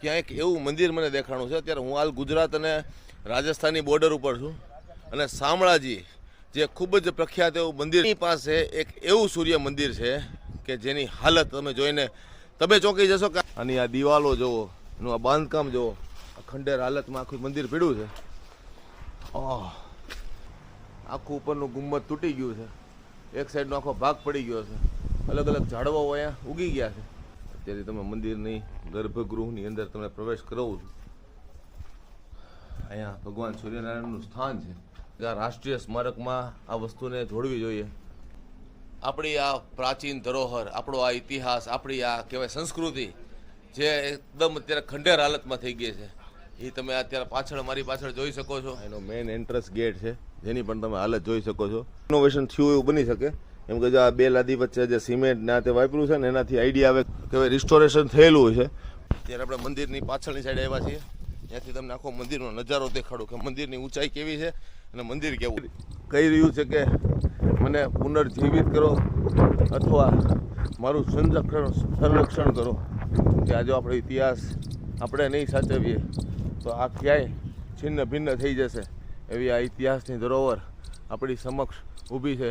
ત્યાં એક એવું મંદિર મને દેખાણું છે. અત્યારે હું હાલ ગુજરાત અને રાજસ્થાનની બોર્ડર ઉપર છું. અને શામળાજી, જે ખૂબ જ પ્રખ્યાત એવું મંદિરની પાસે એક એવું સૂર્ય મંદિર છે કે જેની હાલત તમે જોઈને તમે ચોંકી જશો કે આની આ દિવાલો જુઓ, એનું આ બાંધકામ જુઓ, આ ખંડેર હાલતમાં આખું મંદિર પીડ્યું છે. આખું ઉપરનું ગુંબદ તૂટી ગયું છે. એક સાઈડનો આખો ભાગ પડી ગયો છે. અલગ અલગ ઝાડવાઓ અહીંયા ઉગી ગયા છે. અત્યારે તમે મંદિરની ગર્ભગૃહની અંદર તમને પ્રવેશ કરાવું છું. અહીંયા ભગવાન સૂર્યનારાયણનું સ્થાન છે. આ રાષ્ટ્રીય સ્મારકમાં આ વસ્તુને જોડવી જોઈએ. આપણી આ પ્રાચીન ધરોહર, આપણો આ ઇતિહાસ, આપણી આ કહેવાય સંસ્કૃતિ, જે એકદમ અત્યારે ખંડેર હાલતમાં થઈ ગઈ છે. એ તમે અત્યારે પાછળ, મારી પાછળ જોઈ શકો છો. એનો મેઇન એન્ટ્રન્સ ગેટ છે. જેની પણ તમે હાલત જોઈ શકો છો. ઇનોવેશન થયું એવું બની શકે. એમ કે જો આ બે લાદી વચ્ચે જે સિમેન્ટ ને આ તે વાપર્યું છે ને એનાથી આઈડિયા આવે. કે રિસ્ટોરેશન થયેલું હોય છે. ત્યારે આપણે મંદિરની પાછળની સાઈડ આવ્યા છીએ. ત્યાંથી તમને આખો મંદિરનો નજારો દેખાડો કે મંદિરની ઊંચાઈ કેવી છે અને મંદિર કેવું. કહી રહ્યું છે કે મને પુનર્જીવિત કરો અથવા મારું સંરક્ષણ સંરક્ષણ કરો. કે આજે આપણો ઇતિહાસ આપણે નહીં સાચવીએ, તો આ ક્યાંય છિન્ન ભિન્ન થઈ જશે એવી આ ઇતિહાસની ધરોહર આપણી સમક્ષ ઊભી છે.